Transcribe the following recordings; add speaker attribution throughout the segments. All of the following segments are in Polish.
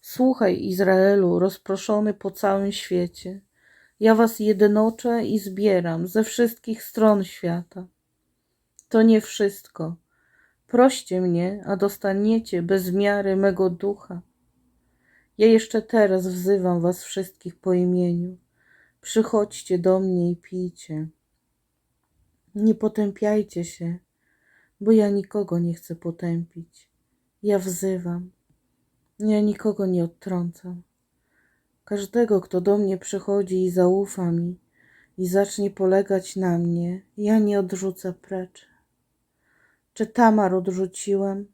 Speaker 1: Słuchaj, Izraelu, rozproszony po całym świecie. Ja was jednoczę i zbieram ze wszystkich stron świata. To nie wszystko. Proście mnie, a dostaniecie bez miary mego ducha. Ja jeszcze teraz wzywam was wszystkich po imieniu. Przychodźcie do mnie i pijcie. Nie potępiajcie się, bo ja nikogo nie chcę potępić. Ja wzywam. Ja nikogo nie odtrącam. Każdego, kto do mnie przychodzi i zaufa mi i zacznie polegać na mnie, ja nie odrzucę precz. Czy Tamar odrzuciłem?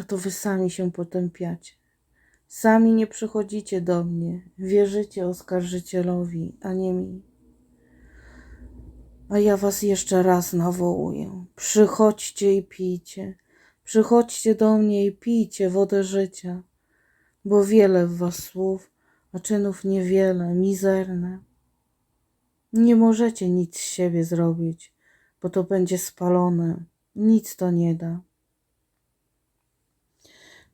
Speaker 1: A to wy sami się potępiacie. Sami nie przychodzicie do mnie, wierzycie oskarżycielowi, a nie mi. A ja was jeszcze raz nawołuję. Przychodźcie i pijcie. Przychodźcie do mnie i pijcie wodę życia, bo wiele w was słów, a czynów niewiele, mizerne. Nie możecie nic z siebie zrobić, bo to będzie spalone. Nic to nie da.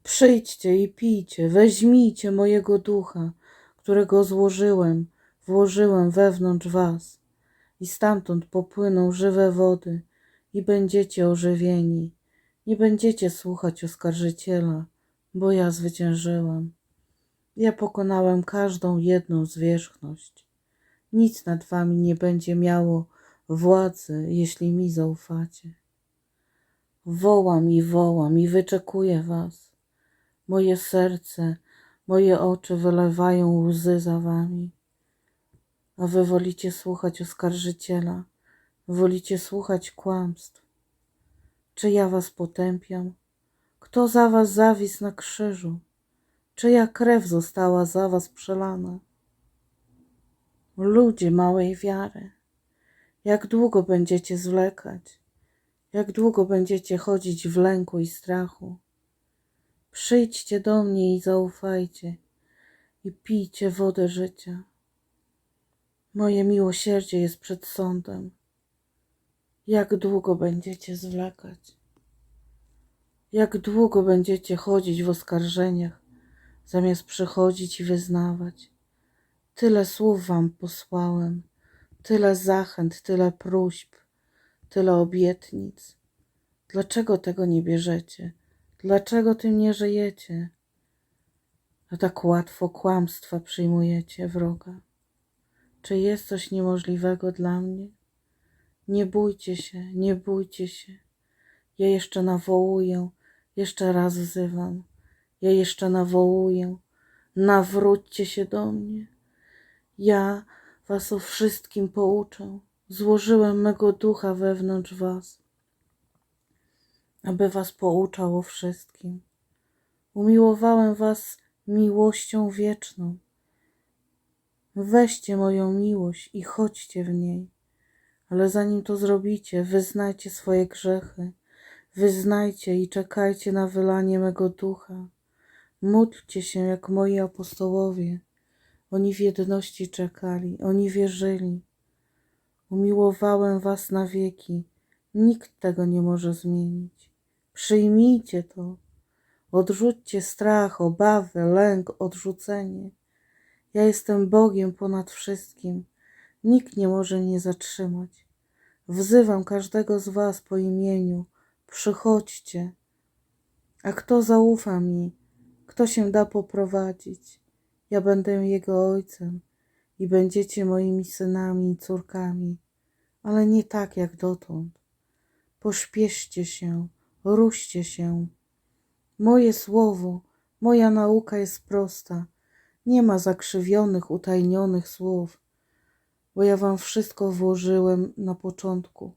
Speaker 1: Przyjdźcie i pijcie, weźmijcie mojego ducha, którego złożyłem, włożyłem wewnątrz was, i stamtąd popłyną żywe wody, i będziecie ożywieni. Nie będziecie słuchać oskarżyciela, bo ja zwyciężyłem. Ja pokonałem każdą jedną zwierzchność. Nic nad wami nie będzie miało władzy, jeśli mi zaufacie. Wołam i wołam i wyczekuję was. Moje serce, moje oczy wylewają łzy za wami. A wy wolicie słuchać oskarżyciela, wolicie słuchać kłamstw. Czy ja was potępiam? Kto za was zawisł na krzyżu? Czyja krew została za was przelana? Ludzie małej wiary, jak długo będziecie zwlekać? Jak długo będziecie chodzić w lęku i strachu? Przyjdźcie do mnie i zaufajcie, i pijcie wodę życia. Moje miłosierdzie jest przed sądem. Jak długo będziecie zwlekać? Jak długo będziecie chodzić w oskarżeniach, zamiast przychodzić i wyznawać? Tyle słów wam posłałem, tyle zachęt, tyle próśb, tyle obietnic. Dlaczego tego nie bierzecie? Dlaczego tym nie żyjecie? A tak łatwo kłamstwa przyjmujecie wroga. Czy jest coś niemożliwego dla mnie? Nie bójcie się, nie bójcie się. Ja jeszcze nawołuję, jeszcze raz wzywam. Ja jeszcze nawołuję. Nawróćcie się do mnie. Ja was o wszystkim pouczę. Złożyłem mego ducha wewnątrz was, aby was pouczał o wszystkim. Umiłowałem was miłością wieczną. Weźcie moją miłość i chodźcie w niej. Ale zanim to zrobicie, wyznajcie swoje grzechy, wyznajcie i czekajcie na wylanie mego ducha. Módlcie się jak moi apostołowie. Oni w jedności czekali, oni wierzyli. Umiłowałem was na wieki. Nikt tego nie może zmienić. Przyjmijcie to. Odrzućcie strach, obawę, lęk, odrzucenie. Ja jestem Bogiem ponad wszystkim. Nikt nie może mnie zatrzymać. Wzywam każdego z was po imieniu. Przychodźcie. A kto zaufa mi, kto się da poprowadzić, ja będę jego ojcem i będziecie moimi synami i córkami, ale nie tak jak dotąd. Pośpieszcie się, ruszcie się. Moje słowo, moja nauka jest prosta. Nie ma zakrzywionych, utajnionych słów, bo ja wam wszystko włożyłem na początku.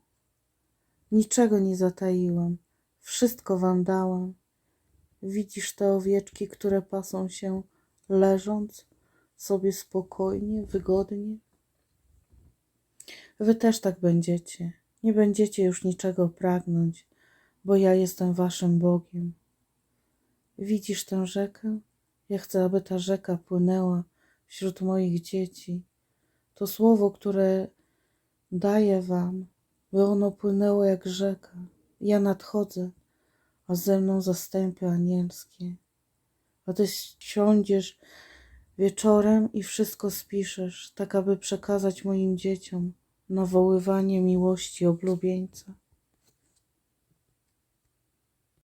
Speaker 1: Niczego nie zataiłam, wszystko wam dałam. Widzisz te owieczki, które pasą się leżąc sobie spokojnie, wygodnie? Wy też tak będziecie. Nie będziecie już niczego pragnąć, bo ja jestem waszym Bogiem. Widzisz tę rzekę? Ja chcę, aby ta rzeka płynęła wśród moich dzieci. To słowo, które daję wam, by ono płynęło jak rzeka. Ja nadchodzę, a ze mną zastępy anielskie. a ty siądziesz wieczorem i wszystko spiszesz, tak aby przekazać moim dzieciom nawoływanie miłości oblubieńca.